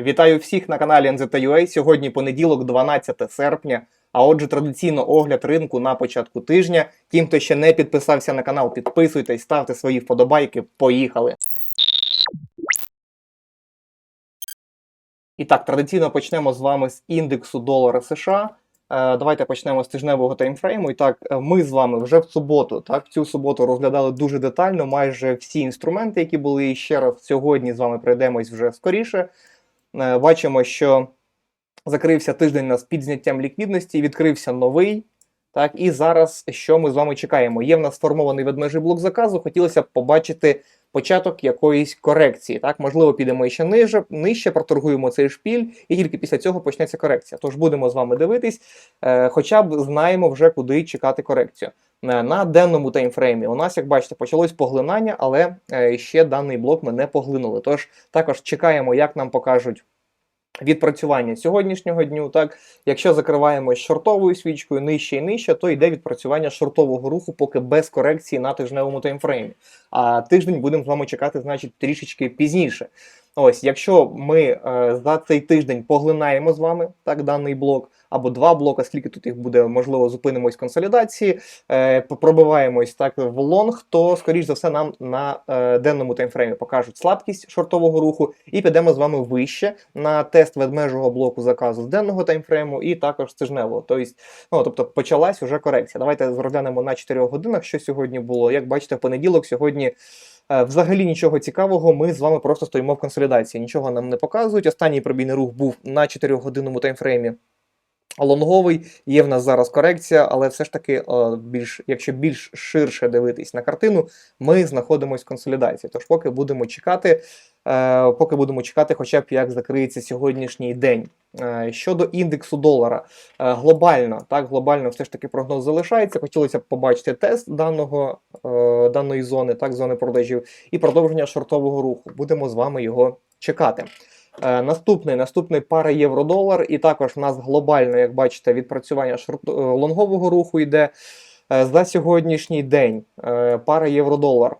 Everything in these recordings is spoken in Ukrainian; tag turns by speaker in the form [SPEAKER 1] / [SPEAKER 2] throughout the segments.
[SPEAKER 1] Вітаю всіх на каналі NZTA. Сьогодні понеділок, 12 серпня. А отже, традиційно огляд ринку на початку тижня. Тим, хто ще не підписався на канал, підписуйтесь, ставте свої вподобайки. Поїхали! І так, традиційно почнемо з вами з індексу долара США. Е, Давайте почнемо з тижневого таймфрейму. І так, е, ми з вами вже в суботу, так, цю суботу розглядали дуже детально майже всі інструменти, які були. І ще раз сьогодні з вами пройдемось вже скоріше. Е, Бачимо, що закрився тиждень у нас під зняттям ліквідності, відкрився новий. Так, і зараз що ми з вами чекаємо? Є в нас сформований ведмежий блок заказу. Хотілося б побачити початок якоїсь корекції. Так, можливо, підемо ще ниже, нижче, проторгуємо цей шпіль, і тільки після цього почнеться корекція. Тож будемо з вами дивитись, е, хоча б знаємо вже куди чекати корекцію. Е, На денному таймфреймі у нас, як бачите, почалось поглинання, але е, ще даний блок ми не поглинули. Тож також чекаємо, як нам покажуть. Відпрацювання сьогоднішнього дню, так якщо закриваємо шортовою свічкою нижче і нижче, то йде відпрацювання шортового руху, поки без корекції на тижневому таймфреймі. А тиждень будемо з вами чекати, значить, трішечки пізніше. Ось, якщо ми е, за цей тиждень поглинаємо з вами так даний блок, або два блока, скільки тут їх буде, можливо, зупинимось в консолідації, е, пробиваємось так в лонг, то скоріш за все нам на е, денному таймфреймі покажуть слабкість шортового руху, і підемо з вами вище на тест ведмежого блоку заказу з денного таймфрейму і також з тижневого. Тобто, ну, тобто почалась вже корекція. Давайте розглянемо на 4 годинах, що сьогодні було. Як бачите, в понеділок сьогодні. Е, Взагалі нічого цікавого, ми з вами просто стоїмо в консолідації. Нічого нам не показують. Останній пробійний рух був на 4-годинному таймфреймі. Лонговий є в нас зараз корекція, але все ж таки, е, більш, якщо більш ширше дивитись на картину, ми знаходимося в консолідації. Тож, поки будемо чекати, е, поки будемо чекати, хоча б як закриється сьогоднішній день. Е, Щодо індексу долара, глобально, так, глобально все ж таки прогноз залишається. Хотілося б побачити тест даного, даної зони, так, зони продажів, і продовження шортового руху. Будемо з вами його чекати. Е, Наступний наступний пара євро-долар, і також в нас глобально, як бачите, відпрацювання шорт, е, лонгового руху йде. Е, За сьогоднішній день пара євро-долар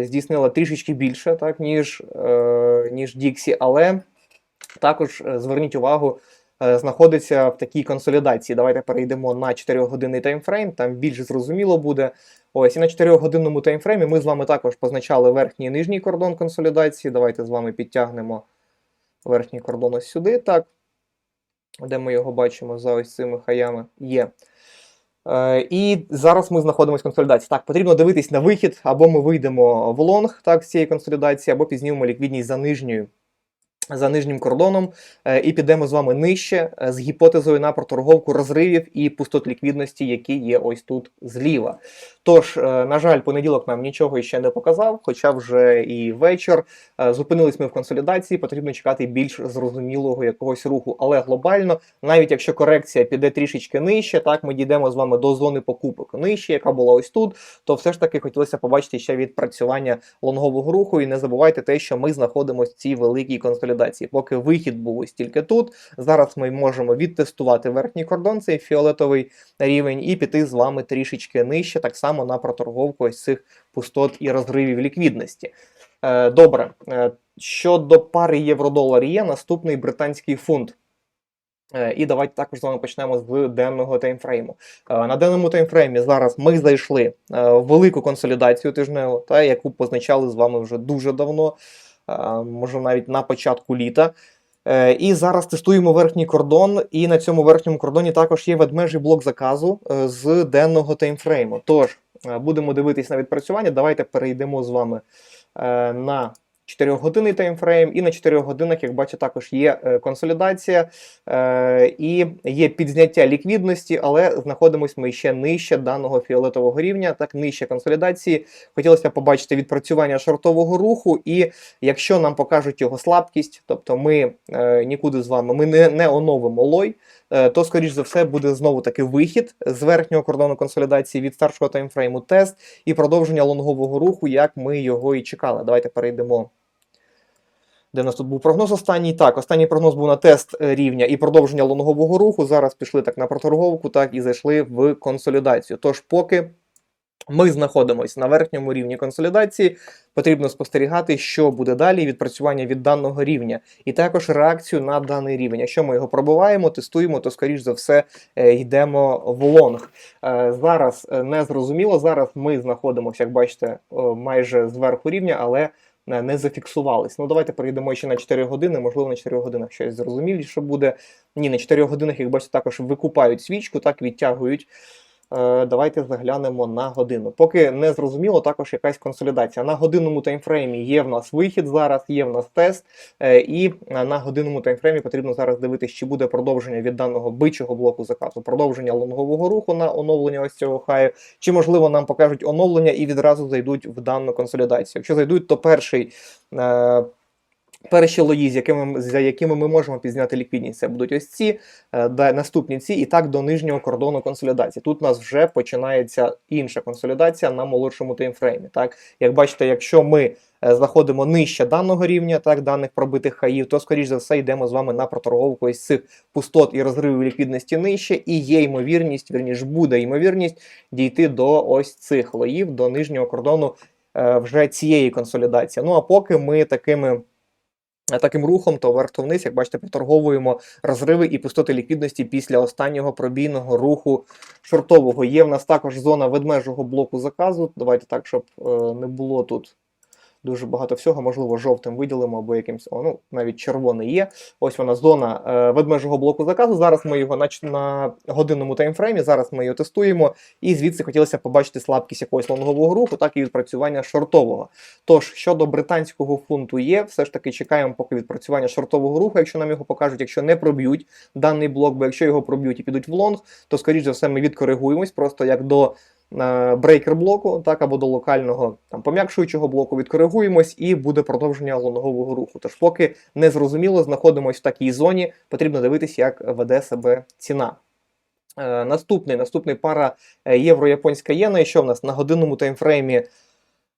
[SPEAKER 1] здійснила трішечки більше, так, ніж, ніж Діксі, але також зверніть увагу, знаходиться в такій консолідації. Давайте перейдемо на 4-годинний таймфрейм, там більш зрозуміло буде. Ось і на 4-годинному таймфреймі ми з вами також позначали верхній і нижній кордон консолідації. Давайте з вами підтягнемо верхній кордон ось сюди, так. Де ми його бачимо за ось цими хаями є. Е, і зараз ми знаходимося в консолідації. Так, потрібно дивитись на вихід, або ми вийдемо в лонг так, з цієї консолідації, або підзнімемо ліквідність за нижньою. За нижнім кордоном е, і підемо з вами нижче е, з гіпотезою на проторговку розривів і пустот ліквідності, які є ось тут зліва. Тож, е, на жаль, понеділок нам нічого ще не показав, хоча вже і вечір. Е, Зупинились ми в консолідації, потрібно чекати більш зрозумілого якогось руху. Але глобально, навіть якщо корекція піде трішечки нижче, так ми дійдемо з вами до зони покупок нижче, яка була ось тут, то все ж таки хотілося побачити ще відпрацювання лонгового руху. І не забувайте те, що ми знаходимося в цій великій консолідації. Поки вихід був ось тільки тут. Зараз ми можемо відтестувати верхній кордон, цей фіолетовий рівень, і піти з вами трішечки нижче, так само на проторговку ось цих пустот і розривів ліквідності. Е, Добре, Е, щодо пари євро-долар є наступний британський фунт. Е, І давайте також з вами почнемо з денного таймфрейму. На денному таймфреймі зараз ми зайшли в велику консолідацію тижневу, та, яку позначали з вами вже дуже давно, може навіть на початку літа. Е, І зараз тестуємо верхній кордон, і на цьому верхньому кордоні також є ведмежий блок заказу е, з денного таймфрейму. Тож, е, будемо дивитись на відпрацювання. Давайте перейдемо з вами на 4-годинний таймфрейм, і на 4 годинах, як бачите, також є е, консолідація е, і є підзняття ліквідності, але знаходимося ми ще нижче даного фіолетового рівня, так нижче консолідації. Хотілося побачити відпрацювання шортового руху, і якщо нам покажуть його слабкість, тобто ми е, нікуди з вами ми не, не оновимо лой, то, скоріш за все, буде знову таки вихід з верхнього кордону консолідації від старшого таймфрейму тест і продовження лонгового руху, як ми його і чекали. Давайте перейдемо. Де в нас тут був прогноз останній? Так, останній прогноз був на тест е, рівня і продовження лонгового руху. Зараз пішли так на проторговку, так і зайшли в консолідацію. Тож, поки Ми знаходимося на верхньому рівні консолідації. Потрібно спостерігати, що буде далі відпрацювання від даного рівня, і також реакцію на даний рівень. Якщо ми його пробиваємо, тестуємо, то скоріш за все е, йдемо в лонг. Е, Зараз е, не зрозуміло. Зараз ми знаходимося, як бачите, майже зверху рівня, але не зафіксувались. Ну давайте перейдемо ще на 4 години. Можливо, на 4 годинах щось зрозуміліше буде. Ні, на 4 годинах, як бачите, також викупають свічку, так відтягують. Е, Давайте заглянемо на годину. Поки не зрозуміло, також якась консолідація. На годинному таймфреймі є в нас вихід зараз, є в нас тест, е, і е, на годинному таймфреймі потрібно зараз дивитися, чи буде продовження від даного бичого блоку заказу, продовження лонгового руху на оновлення ось цього хаю, чи можливо нам покажуть оновлення і відразу зайдуть в дану консолідацію. Якщо зайдуть, то перший. Перші лої, з якими, за якими ми можемо пізняти ліквідність, це будуть ось ці, е, наступні ці, і так до нижнього кордону консолідації. Тут у нас вже починається інша консолідація на молодшому таймфреймі. Так, як бачите, якщо ми е, знаходимо нижче даного рівня, так, даних пробитих хаїв, то скоріш за все йдемо з вами на проторговку ось цих пустот і розривів ліквідності нижче, і є ймовірність, вірніш, буде ймовірність дійти до ось цих лоїв, до нижнього кордону е, вже цієї консолідації. Ну а поки ми такими. Таким рухом то вверх то вниз, як бачите, проторговуємо розриви і пустоти ліквідності після останнього пробійного руху шортового. Є в нас також зона ведмежого блоку заказу. Давайте так, щоб е, не було тут дуже багато всього. Можливо, жовтим виділимо або якимось, о, ну, навіть червоний є. Ось вона зона е, ведмежого блоку заказу. Зараз ми його на, на годинному таймфреймі. Зараз ми його тестуємо. І звідси хотілося побачити слабкість якогось лонгового руху, так і відпрацювання шортового. Тож щодо британського фунту є, все ж таки чекаємо поки відпрацювання шортового руху, якщо нам його покажуть, якщо не проб'ють даний блок, бо якщо його проб'ють і підуть в лонг, то скоріш за все ми відкоригуємось просто як до е, брейкер блоку, так або до локального там пом'якшуючого блоку відкоригуємось і буде продовження лонгового руху. Тож, поки не зрозуміло, знаходимося в такій зоні, потрібно дивитися, як веде себе ціна. Е, наступний наступний пара е, євро-японська єна. І що в нас на годинному таймфреймі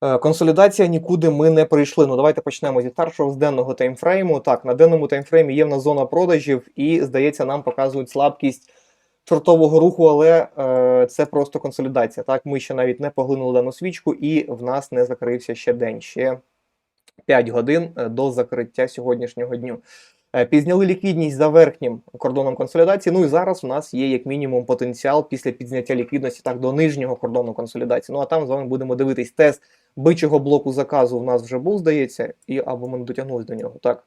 [SPEAKER 1] Е, Консолідація нікуди ми не прийшли. Ну давайте почнемо зі старшого з денного таймфрейму. Так, на денному таймфреймі є в нас зона продажів, і здається, нам показують слабкість чортового руху, але е, це просто консолідація. Так, ми ще навіть не поглинули дану свічку, і в нас не закрився ще день. Ще 5 годин е, до закриття сьогоднішнього дню. Е, Підзняли ліквідність за верхнім кордоном консолідації. Ну і зараз у нас є як мінімум потенціал після підзняття ліквідності так до нижнього кордону консолідації. Ну а там з вами будемо дивитись тест бичого блоку заказу. У нас вже був, здається, і або ми не дотягнулись до нього. Так,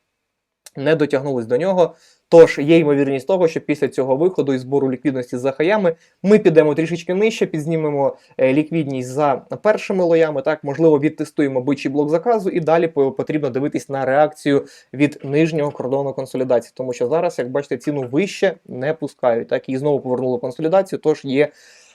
[SPEAKER 1] не дотягнулись до нього. Тож є ймовірність того, що після цього виходу і збору ліквідності за хаями ми підемо трішечки нижче, підзнімемо е, ліквідність за першими лоями. Так, можливо, відтестуємо бичий блок заказу, і далі потрібно дивитись на реакцію від нижнього кордону консолідації, тому що зараз, як бачите, ціну вище не пускають. Так і знову повернули консолідацію. Тож є,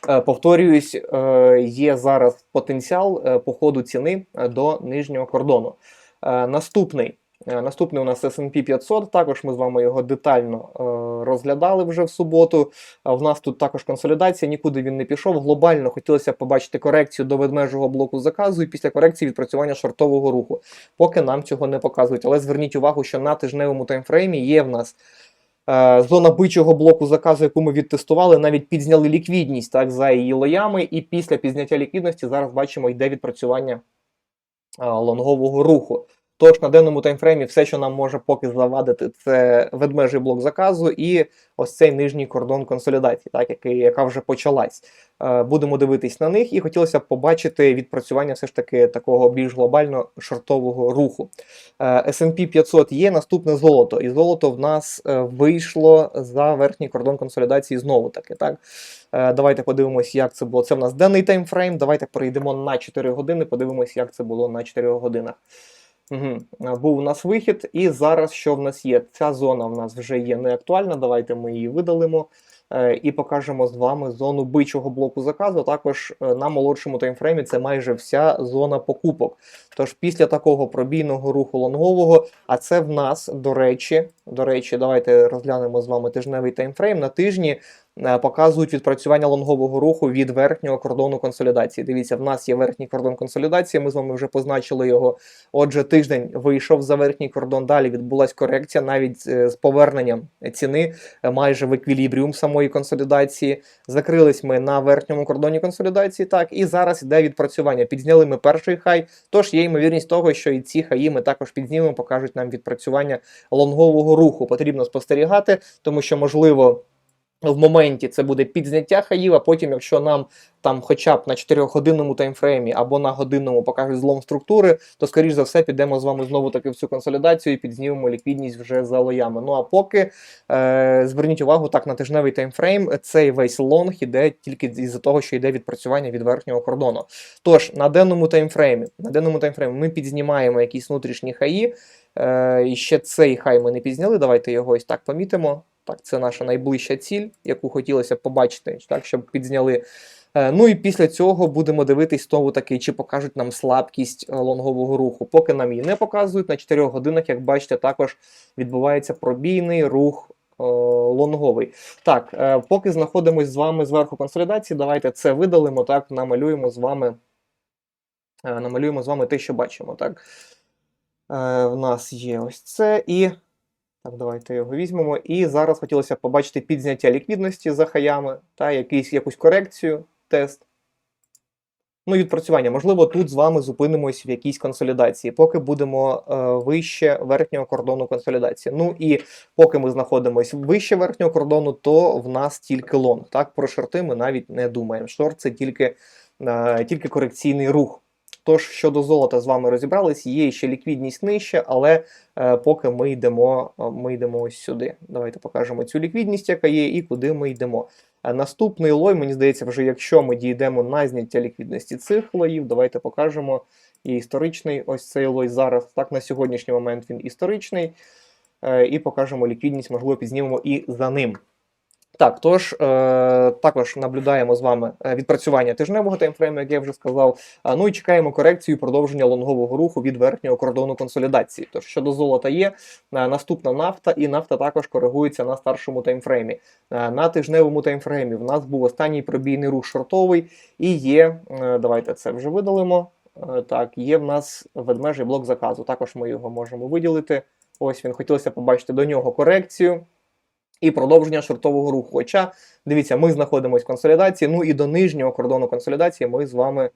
[SPEAKER 1] е, повторююсь, е, є зараз потенціал по ходу ціни до нижнього кордону. Наступний. Е, Наступний у нас S&P 500, також ми з вами його детально е, розглядали вже в суботу. А в нас тут також консолідація, нікуди він не пішов. Глобально хотілося побачити корекцію до ведмежого блоку заказу і після корекції відпрацювання шортового руху. Поки нам цього не показують. Але зверніть увагу, що на тижневому таймфреймі є в нас. е, Зона бичого блоку заказу, яку ми відтестували, навіть підзняли ліквідність так, за її лоями, і після підзняття ліквідності зараз бачимо, йде відпрацювання е, лонгового руху. Тож на денному таймфреймі все, що нам може поки завадити, це ведмежий блок заказу і ось цей нижній кордон консолідації, так, який, яка вже почалась. Е, Будемо дивитись на них, і хотілося б побачити відпрацювання все ж таки такого більш глобально шортового руху. Е, S&P 500 є, наступне золото. І золото в нас е, вийшло за верхній кордон консолідації знову таки. Так? Давайте подивимось, як це було. Це в нас денний таймфрейм. Давайте перейдемо на 4 години, подивимось, як це було на 4 годинах. Угу. Був у нас вихід, і зараз що в нас є? Ця зона в нас вже є не актуальна. Давайте ми її видалимо е, і покажемо з вами зону бичого блоку заказу. Також е, на молодшому таймфреймі це майже вся зона покупок. Тож після такого пробійного руху лонгового, а це в нас, до речі, до речі, давайте розглянемо з вами тижневий таймфрейм. На тижні показують відпрацювання лонгового руху від верхнього кордону консолідації. Дивіться, в нас є верхній кордон консолідації. Ми з вами вже позначили його. Отже, тиждень вийшов за верхній кордон. Далі відбулася корекція навіть е, з поверненням ціни е, майже в еквілібріум самої консолідації. Закрились ми на верхньому кордоні консолідації. Так, і зараз йде відпрацювання. Підзняли ми перший хай. Тож є ймовірність того, що і ці хаї ми також підзнімемо, покажуть нам відпрацювання лонгового руху. Потрібно спостерігати, тому що можливо. В моменті це буде підзняття хаїв, а потім, якщо нам там хоча б на 4-годинному таймфреймі або на годинному покажуть злом структури, то скоріш за все підемо з вами знову таки в цю консолідацію і підзнімемо ліквідність вже за лоями. Ну а поки е, зверніть увагу так на тижневий таймфрейм, цей весь лонг іде тільки із-за того, що йде відпрацювання від верхнього кордону. Тож на денному таймфреймі, на денному таймфреймі ми підзнімаємо якісь внутрішні хаї. Е, і ще цей хай ми не підзняли. Давайте його ось так помітимо. Так, це наша найближча ціль, яку хотілося б побачити, так, щоб підзняли. Е, Ну і після цього будемо дивитись знову таки, чи покажуть нам слабкість е, лонгового руху. Поки нам її не показують, на 4 годинах, як бачите, також відбувається пробійний рух е, лонговий. Так, е, поки знаходимось з вами зверху консолідації, давайте це видалимо, так, намалюємо з вами, е, намалюємо з вами те, що бачимо. Так. Е, В нас є ось це і. Так, давайте його візьмемо. І зараз хотілося побачити підзняття ліквідності за хаями та якийсь, якусь корекцію, тест. Ну, відпрацювання. Можливо, тут з вами зупинимось в якійсь консолідації, поки будемо е, вище верхнього кордону консолідації. Ну і поки ми знаходимося вище верхнього кордону, то в нас тільки лонг. Так, про шорти ми навіть не думаємо. Шорт це тільки, е, тільки корекційний рух. Тож щодо золота з вами розібрались, є ще ліквідність нижче, але е, поки ми йдемо, е, ми йдемо ось сюди. Давайте покажемо цю ліквідність, яка є, і куди ми йдемо. Е, наступний лой, мені здається, вже якщо ми дійдемо на зняття ліквідності цих лоїв, давайте покажемо і історичний ось цей лой зараз. Так, на сьогоднішній момент він історичний. Е, і покажемо ліквідність, можливо, підзнімемо і за ним. Так, тож е, також наблюдаємо з вами е, відпрацювання тижневого таймфрейму, як я вже сказав. Ну і чекаємо корекцію продовження лонгового руху від верхнього кордону консолідації. Тож щодо золота є е, наступна нафта, і нафта також коригується на старшому таймфреймі. Е, на тижневому таймфреймі в нас був останній пробійний рух шортовий, і є. Давайте це вже видалимо. Так, є в нас ведмежий блок заказу. Також ми його можемо виділити. Ось він хотілося побачити до нього корекцію і продовження шортового руху. Хоча, дивіться, ми знаходимося в консолідації, ну і до нижнього кордону консолідації ми з вами,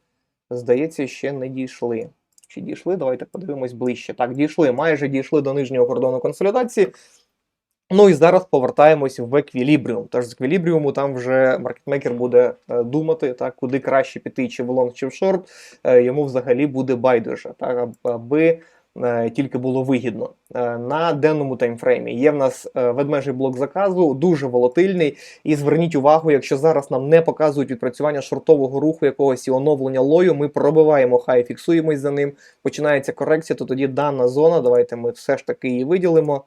[SPEAKER 1] здається, ще не дійшли. Чи дійшли? Давайте подивимось ближче. Так, дійшли, майже дійшли до нижнього кордону консолідації. Ну і зараз повертаємось в еквілібріум. Тож з еквілібріуму там вже маркетмейкер буде е, думати, так, куди краще піти, чи в лонг, чи в шорт. Е, йому взагалі буде байдуже, так, аби тільки було вигідно. Е, на денному таймфреймі є в нас е, ведмежий блок заказу, дуже волатильний. І зверніть увагу, якщо зараз нам не показують відпрацювання шортового руху якогось і оновлення лою, ми пробиваємо хай, фіксуємось за ним. Починається корекція, то тоді дана зона. Давайте ми все ж таки її виділимо.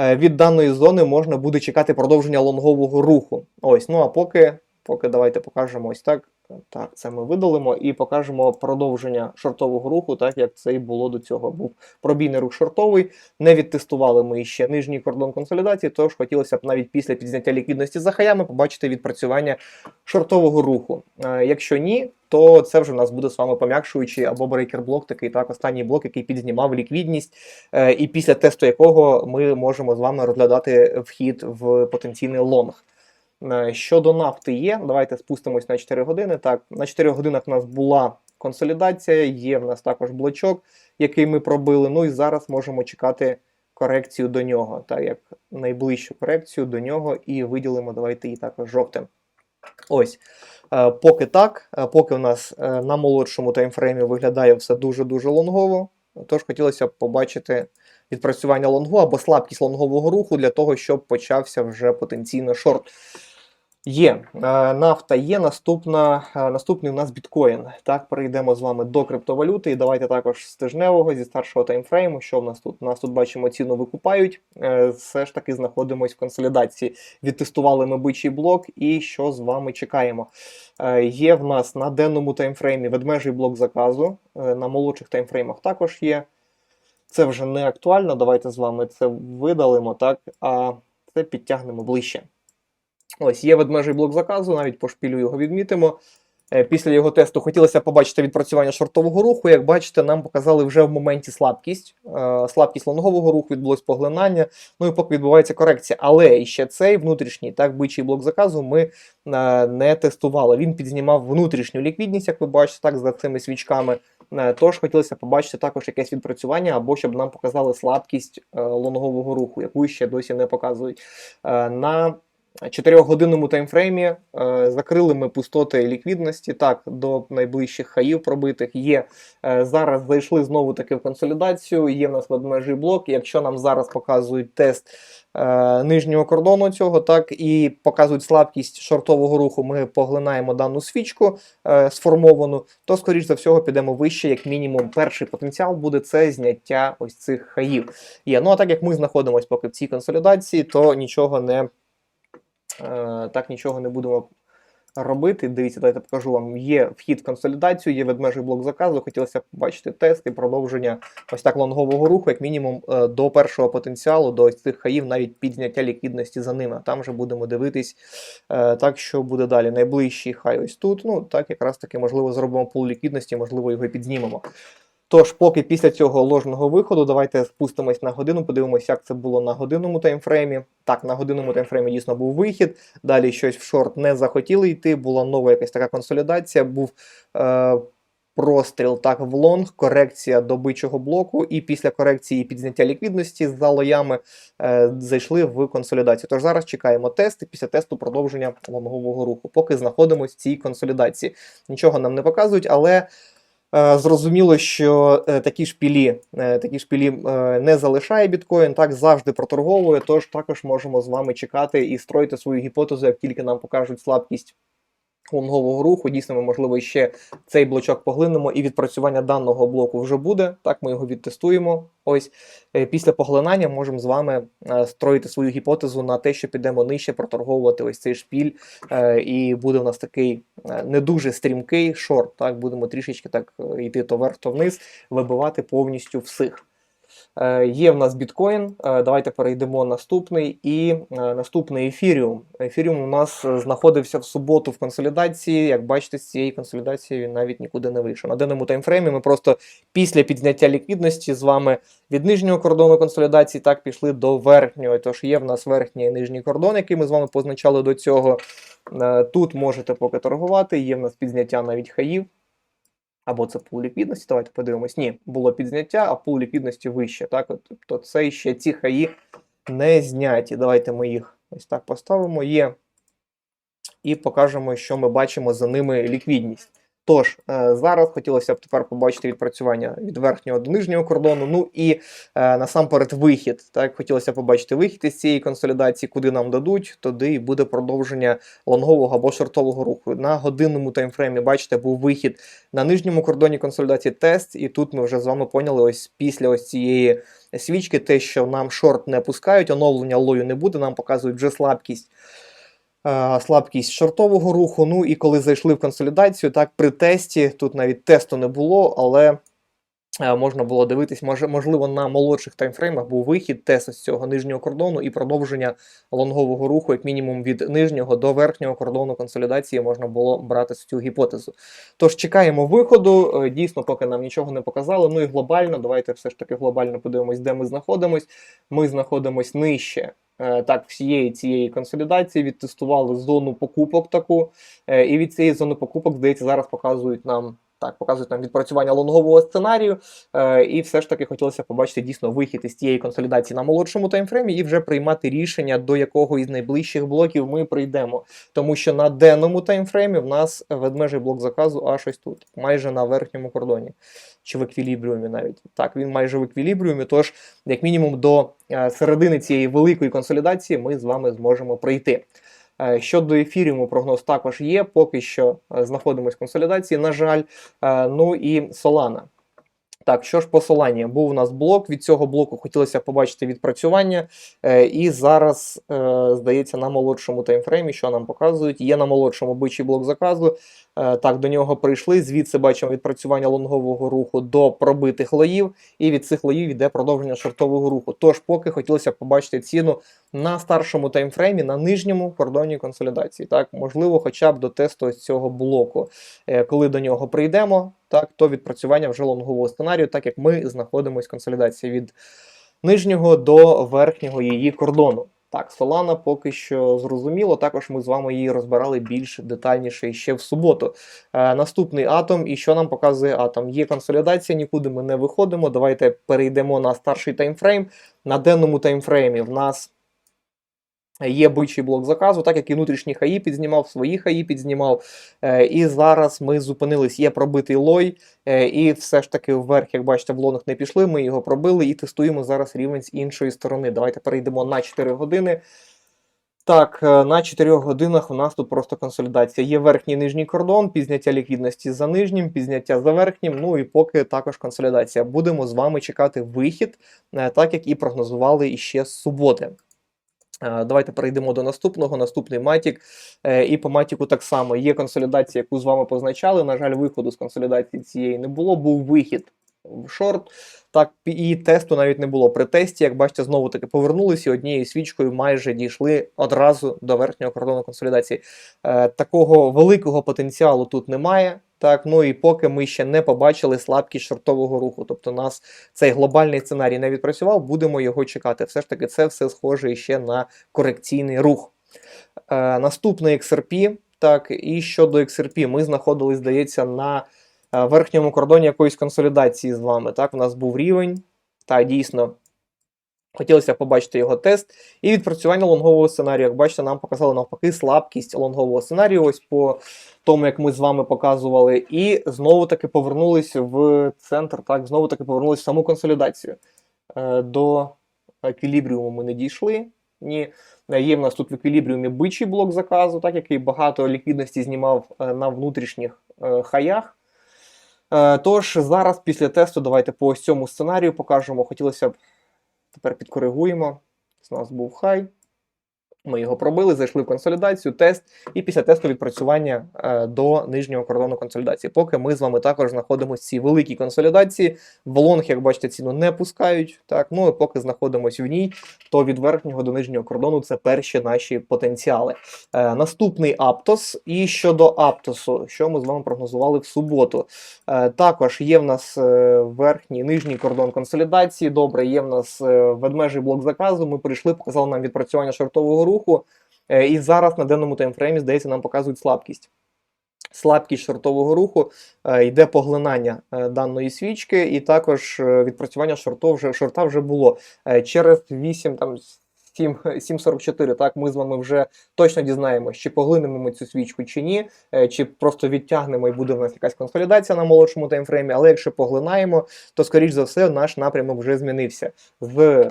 [SPEAKER 1] Е, Від даної зони можна буде чекати продовження лонгового руху. Ось, ну а поки, поки давайте покажемо ось так. Так, це ми видалимо і покажемо продовження шортового руху, так як це і було до цього. Був пробійний рух шортовий. Не відтестували ми ще нижній кордон консолідації, тож хотілося б навіть після підзняття ліквідності за хаями побачити відпрацювання шортового руху. Е, Якщо ні, то це вже в нас буде з вами пом'якшуючий або брейкер-блок, такий так, останній блок, який підзнімав ліквідність, е, і після тесту якого ми можемо з вами розглядати вхід в потенційний лонг. Е, Щодо нафти є, давайте спустимось на 4 години. Так, на 4 годинах у нас була консолідація, є в нас також блочок, який ми пробили. Ну і зараз можемо чекати корекцію до нього, так як найближчу корекцію до нього, і виділимо, давайте її також жовтим. Ось. Е, Поки так, е, поки у нас на молодшому таймфреймі виглядає все дуже-дуже лонгово. Тож хотілося б побачити відпрацювання лонгу або слабкість лонгового руху для того, щоб почався вже потенційно шорт. Є е, нафта, є наступна, е, наступний у нас біткоін. Так, перейдемо з вами до криптовалюти. І давайте також з тижневого, зі старшого таймфрейму. Що в нас тут? Нас тут бачимо ціну викупають. Е, Все ж таки знаходимось в консолідації. Відтестували ми бичий блок, і що з вами чекаємо? Є в нас на денному таймфреймі ведмежий блок заказу. На молодших таймфреймах також є. Це вже не актуально. Давайте з вами це видалимо, так, а це підтягнемо ближче. Ось є ведмежий блок заказу, навіть по шпілю його відмітимо. Е, Після його тесту хотілося побачити відпрацювання шортового руху. Як бачите, нам показали вже в моменті слабкість. Е, Слабкість лонгового руху відбулось поглинання. Ну і поки відбувається корекція. Але і ще цей внутрішній, так, бичий блок заказу ми е, не тестували. Він підзнімав внутрішню ліквідність, як ви бачите, так, за цими свічками. Тож хотілося побачити також якесь відпрацювання, або щоб нам показали слабкість лонгового руху, яку ще досі не показують. На 4-годинному таймфреймі е, закрили ми пустоти ліквідності. Так, до найближчих хаїв пробитих є. Е, зараз зайшли знову таки в консолідацію. Є в нас ведмежий блок. Якщо нам зараз показують тест е, нижнього кордону цього, так і показують слабкість шортового руху, ми поглинаємо дану свічку сформовану, то скоріш за всього підемо вище, як мінімум, перший потенціал буде це зняття ось цих хаїв. Є. Ну а так як ми знаходимося поки в цій консолідації, то нічого не. Е, так нічого не будемо робити. Дивіться, давайте покажу вам. Є вхід в консолідацію, є ведмежий блок заказу. Хотілося б побачити тест і продовження ось так лонгового руху, як мінімум е, до першого потенціалу, до ось цих хаїв, навіть підняття ліквідності за ними. Там вже будемо дивитись, е, так що буде далі. Найближчий хай ось тут. Ну так якраз таки можливо зробимо пул ліквідності, можливо, його і підзнімемо. Тож, поки після цього ложного виходу, давайте спустимось на годину, подивимося, як це було на годинному таймфреймі. Так, на годинному таймфреймі дійсно був вихід. Далі щось в шорт не захотіли йти. Була нова якась така консолідація, був е, простріл так в лонг, корекція до бичого блоку, і після корекції підзняття ліквідності за лоями е, зайшли в консолідацію. Тож зараз чекаємо тест і після тесту продовження лонгового руху, поки знаходимося в цій консолідації. Нічого нам не показують, але. Е, Зрозуміло, що е, такі шпілі, е, такі шпілі не залишає біткоін, так завжди проторговує. Тож також можемо з вами чекати і строїти свою гіпотезу, як тільки нам покажуть слабкість лонгового руху. Дійсно, ми, можливо, ще цей блочок поглинемо, і відпрацювання даного блоку вже буде. Так, ми його відтестуємо. Ось Е, після поглинання можемо з вами е, строїти свою гіпотезу на те, що підемо нижче, проторговувати ось цей шпіль, е, і буде у нас такий не дуже стрімкий шорт. Так, будемо трішечки так йти то вверх, то вниз, вибивати повністю всіх. Е, Є в нас біткоін. Е, Давайте перейдемо наступний. І е, наступний ефіріум. Ефіріум у нас знаходився в суботу в консолідації. Як бачите, з цієї консолідації він навіть нікуди не вийшов. На даному таймфреймі ми просто після підняття ліквідності з вами від нижнього кордону консолідації так пішли до верхнього. Тож є в нас верхній і нижній кордон, який ми з вами позначали до цього. Тут можете поки торгувати. Є в нас підзняття навіть хаїв. Або це пул ліквідності, давайте подивимось. Ні, було підзняття, а пул ліквідності вище. Так, от, тобто це ще ці хаї не зняті. Давайте ми їх ось так поставимо. Є. І покажемо, що ми бачимо за ними ліквідність. Тож, е, зараз хотілося б тепер побачити відпрацювання від верхнього до нижнього кордону. Ну і е, насамперед вихід. Так, хотілося побачити вихід із цієї консолідації, куди нам дадуть, туди і буде продовження лонгового або шортового руху. На годинному таймфреймі, бачите, був вихід на нижньому кордоні консолідації тест, і тут ми вже з вами поняли, ось після ось цієї свічки, те, що нам шорт не пускають, оновлення лою не буде, нам показують вже слабкість. Е, Слабкість шортового руху. Ну і коли зайшли в консолідацію, так при тесті, тут навіть тесту не було, але можна було дивитись, можливо, на молодших таймфреймах був вихід тесту з цього нижнього кордону і продовження лонгового руху, як мінімум від нижнього до верхнього кордону консолідації можна було брати цю гіпотезу. Тож чекаємо виходу. Е, Дійсно, поки нам нічого не показали. Ну і глобально, давайте все ж таки глобально подивимось, де ми знаходимось. Ми знаходимось нижче. е, Так, всієї цієї консолідації відтестували зону покупок таку, е, і від цієї зони покупок, здається, зараз показують нам так, показують нам відпрацювання лонгового сценарію. Е, і все ж таки хотілося побачити дійсно вихід із тієї консолідації на молодшому таймфреймі і вже приймати рішення, до якого із найближчих блоків ми прийдемо. Тому що на денному таймфреймі в нас ведмежий блок заказу аж ось тут, майже на верхньому кордоні. Чи в еквілібріумі навіть. Так, він майже в еквілібріумі, тож, як мінімум, до е, середини цієї великої консолідації ми з вами зможемо прийти. Е, Щодо ефіріуму, прогноз також є. Поки що знаходимось знаходимося в консолідації, на жаль. Е, Ну і Solana. Так, що ж по Солані? Був у нас блок. Від цього блоку хотілося побачити відпрацювання. Е, і зараз, е, здається, на молодшому таймфреймі, що нам показують, є на молодшому бичий блок заказу. Е, так, до нього прийшли. Звідси бачимо відпрацювання лонгового руху до пробитих лоїв, і від цих лоїв йде продовження шортового руху. Тож, поки хотілося б побачити ціну на старшому таймфреймі, на нижньому кордоні консолідації. Так, можливо, хоча б до тесту ось цього блоку. Е, Коли до нього прийдемо, так, то відпрацювання вже лонгового сценарію, так як ми знаходимося консолідації від нижнього до верхнього її кордону. Так, Solana поки що зрозуміло. Також ми з вами її розбирали більш детальніше ще в суботу. Е, наступний атом, і що нам показує атом? Є консолідація, нікуди ми не виходимо. Давайте перейдемо на старший таймфрейм. На денному таймфреймі в нас є бичий блок заказу, так як і внутрішні хаї підзнімав, свої хаї підзнімав. Е, і зараз ми зупинились, є пробитий лой, е, і все ж таки вверх, як бачите, в лонах не пішли. Ми його пробили і тестуємо зараз рівень з іншої сторони. Давайте перейдемо на 4 години. Так, е, на 4 годинах у нас тут просто консолідація. Є верхній і нижній кордон, пізняття ліквідності за нижнім, пізняття за верхнім. Ну і поки також консолідація. Будемо з вами чекати вихід, так як і прогнозували іще з суботи. Е, Давайте перейдемо до наступного. Наступний матік. Е, І по матіку так само є консолідація, яку з вами позначали. На жаль, виходу з консолідації цієї не було. Був вихід в шорт. Так, і тесту навіть не було. При тесті, як бачите, знову таки повернулися і однією свічкою майже дійшли одразу до верхнього кордону консолідації. Е, такого великого потенціалу тут немає. Так, ну і поки ми ще не побачили слабкість шортового руху. Тобто нас цей глобальний сценарій не відпрацював, будемо його чекати. Все ж таки, це все схоже ще на корекційний рух. Е, наступний XRP. Так, і щодо XRP, ми знаходились, здається, на е, верхньому кордоні якоїсь консолідації з вами. Так, у нас був рівень. Та дійсно. Хотілося побачити його тест і відпрацювання лонгового сценарію. Як бачите, нам показали навпаки слабкість лонгового сценарію, ось по тому, як ми з вами показували. І знову таки повернулись в центр, так, знову таки повернулись в саму консолідацію. Е, До еквілібріуму ми не дійшли. Ні. Е, Є в нас тут в еквілібріумі бичий блок заказу, так, який багато ліквідності знімав е, на внутрішніх хаях. Тож зараз після тесту давайте по цьому сценарію покажемо. Хотілося б тепер підкоригуємо. У нас був хай. Ми його пробили, зайшли в консолідацію, тест, і після тесту відпрацювання е, до нижнього кордону консолідації. Поки ми з вами також знаходимося в цій великій консолідації. В лонг, як бачите, ціну не пускають. Так, ну і поки знаходимося в ній, то від верхнього до нижнього кордону це перші наші потенціали. Е, наступний Аптос. І щодо Аптосу, що ми з вами прогнозували в суботу. Е, також є в нас е, верхній нижній кордон консолідації. Добре, є в нас е, ведмежий блок заказу. Ми прийшли, показали нам відпрацювання шортового руху. Е, і зараз на денному таймфреймі, здається, нам показують слабкість. Слабкість шортового руху е, йде поглинання е, даної свічки, і також відпрацювання шортов вже, шорта вже було. Через 8 там. 7, 7.44, так, ми з вами вже точно дізнаємося, чи поглинемо ми цю свічку чи ні, е, чи просто відтягнемо і буде в нас якась консолідація на молодшому таймфреймі. Але якщо поглинаємо, то скоріш за все наш напрямок вже змінився з е,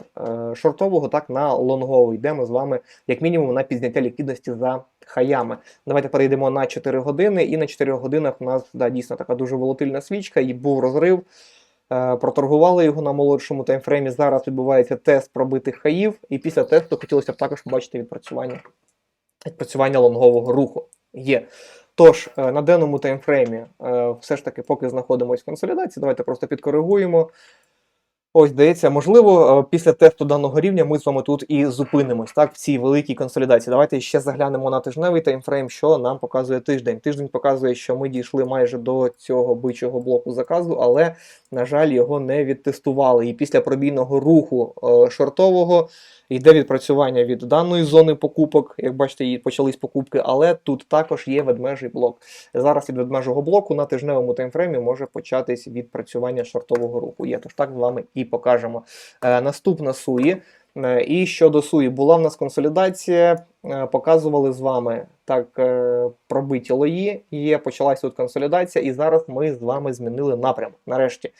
[SPEAKER 1] шортового так на лонговий. Йдемо з вами, як мінімум, на підняття ліквідності за хаями. Давайте перейдемо на 4 години, і на 4 годинах у нас да, дійсно така дуже волатильна свічка, і був розрив. Е, Проторгували його на молодшому таймфреймі. Зараз відбувається тест пробитих хаїв, і після тесту хотілося б також побачити відпрацювання відпрацювання лонгового руху. Є. Тож, е, на денному таймфреймі е, все ж таки, поки знаходимося в консолідації, давайте просто підкоригуємо. Ось, здається, можливо, е, після тесту даного рівня ми з вами тут і зупинимось так, в цій великій консолідації. Давайте ще заглянемо на тижневий таймфрейм, що нам показує тиждень. Тиждень показує, що ми дійшли майже до цього бичого блоку заказу, але, на жаль, його не відтестували. І після пробійного руху е, шортового йде відпрацювання від даної зони покупок. Як бачите, і почались покупки, але тут також є ведмежий блок. Зараз від ведмежого блоку на тижневому таймфреймі може початись відпрацювання шортового руху. Є тож так з вами і покажемо. Е, наступна суї. Е, І щодо суї, була в нас консолідація, е, показували з вами так пробиті лої. Є, почалася тут консолідація, і зараз ми з вами змінили напрямок. Нарешті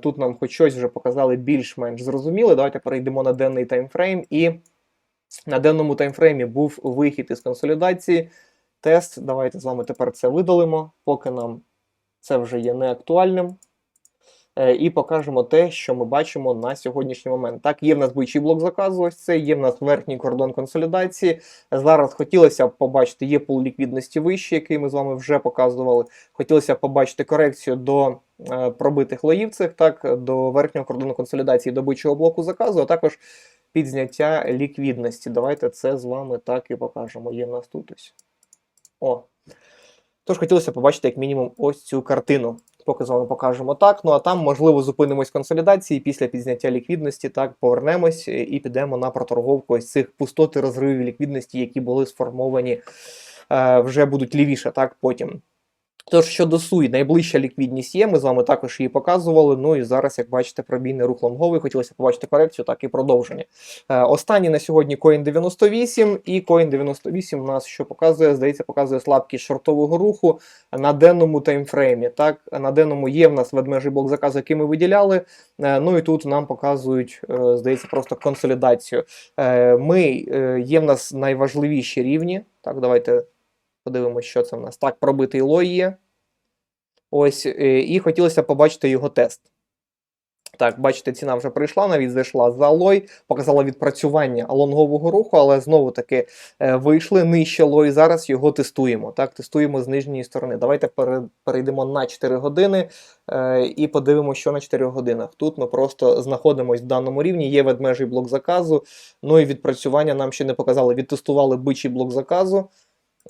[SPEAKER 1] тут нам хоч щось вже показали більш-менш зрозуміле. Давайте перейдемо на денний таймфрейм. І на денному таймфреймі був вихід із консолідації. Тест. Давайте з вами тепер це видалимо, поки нам це вже є неактуальним. Е, І покажемо те, що ми бачимо на сьогоднішній момент. Так, є в нас бойчий блок заказу, ось це, є в нас верхній кордон консолідації. Зараз хотілося б побачити, є пул ліквідності вищий, який ми з вами вже показували. Хотілося б побачити корекцію до е, пробитих лоїв цих, так, до верхнього кордону консолідації, до бойчого блоку заказу, а також підзняття ліквідності. Давайте це з вами так і покажемо. Є в нас тут ось. О. Тож хотілося побачити, як мінімум, ось цю картину. Поки з вами покажемо так. Ну а там, можливо, зупинимось консолідації після підзняття ліквідності, так, повернемось е, і підемо на проторговку ось цих пустот і розривів ліквідності, які були сформовані, е, вже будуть лівіше, так, потім. Тож щодо суй, найближча ліквідність є. Ми з вами також її показували. Ну і зараз, як бачите, пробійний рух лонговий. Хотілося побачити корекцію, так і продовження. Е, останній на сьогодні Coin 98, і Coin 98 у нас що показує? Здається, показує слабкість шортового руху на денному таймфреймі. Так, на денному є в нас ведмежий блок заказу, який ми виділяли. Е, ну і тут нам показують, е, здається, просто консолідацію. Е, Ми е, є в нас найважливіші рівні. Так, давайте подивимося, що це в нас. Так, пробитий лой є. Ось, е, і хотілося побачити його тест. Так, бачите, ціна вже прийшла, навіть зайшла за лой, показала відпрацювання лонгового руху, але знову таки е, вийшли нижче лой. Зараз його тестуємо. Так, тестуємо з нижньої сторони. Давайте перейдемо на 4 години е, і подивимося, що на 4 годинах. Тут ми просто знаходимося в даному рівні. Є ведмежий блок заказу. Ну і відпрацювання нам ще не показали. Відтестували бичий блок заказу.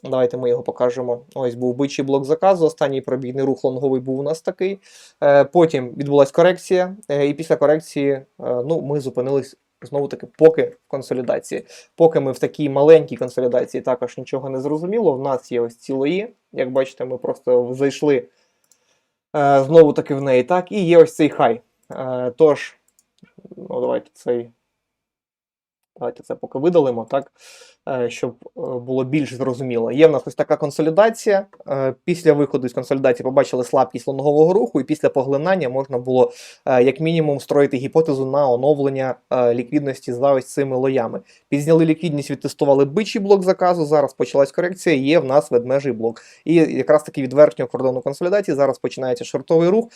[SPEAKER 1] Давайте ми його покажемо. Ось був бичий блок заказу. Останній пробійний рух лонговий був у нас такий. Е, Потім відбулася корекція, е, і після корекції е, ну, ми зупинились знову таки поки в консолідації. Поки ми в такій маленькій консолідації також нічого не зрозуміло. В нас є ось ці лої. Як бачите, ми просто зайшли е, знову таки в неї. Так, і є ось цей хай. Е, Тож, ну давайте цей. Давайте це поки видалимо, так, е, щоб е, було більш зрозуміло. Є в нас ось така консолідація. Е, Після виходу з консолідації побачили слабкість лонгового руху, і після поглинання можна було як мінімум строїти гіпотезу на оновлення ліквідності за ось цими лоями. Підзняли ліквідність, відтестували бичий блок заказу. Зараз почалась корекція. Є в нас ведмежий блок. І якраз таки від верхнього кордону консолідації зараз починається шортовий рух.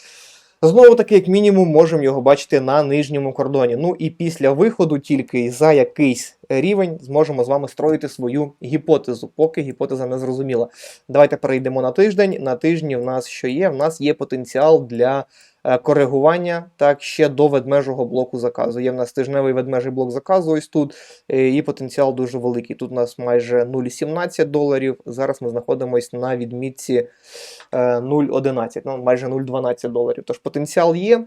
[SPEAKER 1] Знову таки, як мінімум, можемо його бачити на нижньому кордоні. Ну і після виходу тільки за якийсь рівень зможемо з вами строїти свою гіпотезу, поки гіпотеза не зрозуміла. Давайте перейдемо на тиждень. На тижні в нас що є? В нас є потенціал для коригування так ще до ведмежого блоку заказу. Є в нас тижневий ведмежий блок заказу ось тут, е, і потенціал дуже великий. Тут у нас майже 0,17 доларів. Зараз ми знаходимося на відмітці е, 0,11, ну майже 0,12 доларів. Тож потенціал є.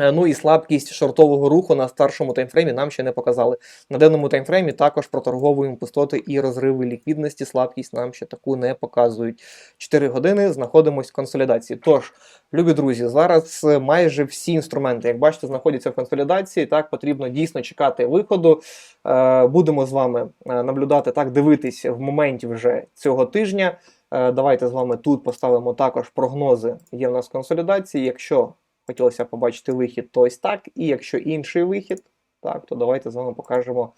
[SPEAKER 1] Е, Ну і слабкість шортового руху на старшому таймфреймі нам ще не показали. На денному таймфреймі також проторговуємо пустоти і розриви ліквідності. Слабкість нам ще таку не показують. 4 години знаходимося в консолідації. Тож, любі друзі, зараз е, майже всі інструменти, як бачите, знаходяться в консолідації. Так потрібно дійсно чекати виходу. Е, Будемо з вами наблюдати так, дивитись в моменті вже цього тижня. Давайте з вами тут поставимо також прогнози. Є в нас консолідації. Якщо хотілося побачити вихід, то ось так. І якщо інший вихід, так, то давайте з вами покажемо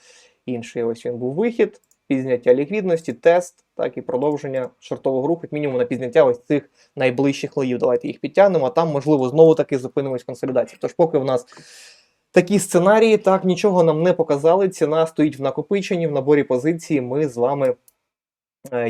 [SPEAKER 1] інший. Ось він був вихід, пізняття ліквідності, тест, так і продовження шортового руху, як мінімум на пізняття ось цих найближчих лоїв. Давайте їх підтягнемо, а там, можливо, знову таки зупинимось в консолідації. Тож, поки в нас такі сценарії, так нічого нам не показали. Ціна стоїть в накопиченні, в наборі позиції. Ми з вами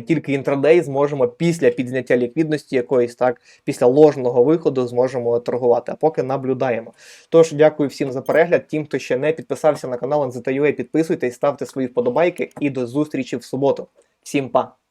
[SPEAKER 1] тільки інтрадей зможемо після підзняття ліквідності якоїсь так, після ложного виходу зможемо торгувати. А поки наблюдаємо. Тож дякую всім за перегляд. Тим, хто ще не підписався на канал NZTUA, підписуйтесь, ставте свої вподобайки і до зустрічі в суботу. Всім па!